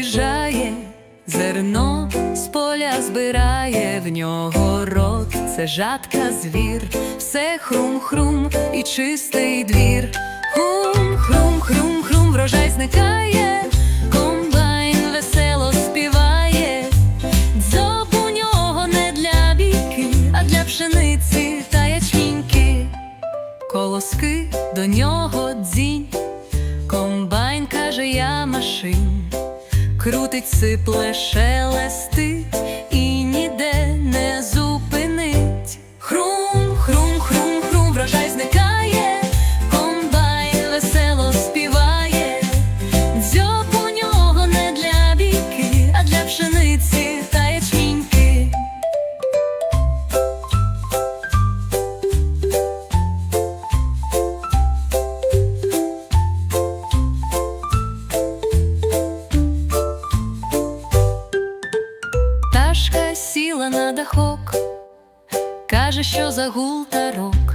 приїжджає, зерно з поля збирає, в нього рот, це жатка звір, все хрум-хрум і чистий двір. Хрум, хрум, хрум, хрум, врожай зникає, комбайн каже, я машин, крутить, сипле, шелестить. І сіла на дахок, каже, що загул та рок.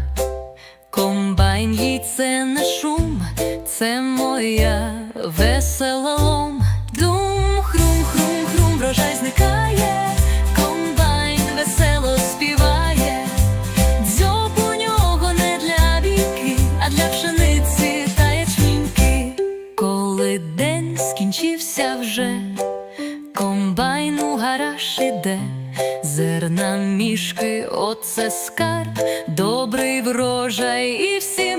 Комбайн їй це не шум, це моя весела лом. Дум, хрум, хрум, хрум, врожай зникає, комбайн весело співає, дзьоб нього не для бійки, а для пшениці та ячміньки. Коли день скінчився вже. Комбайн у гараж іде, зерна мішки, оце скарб, добрий врожай, і всі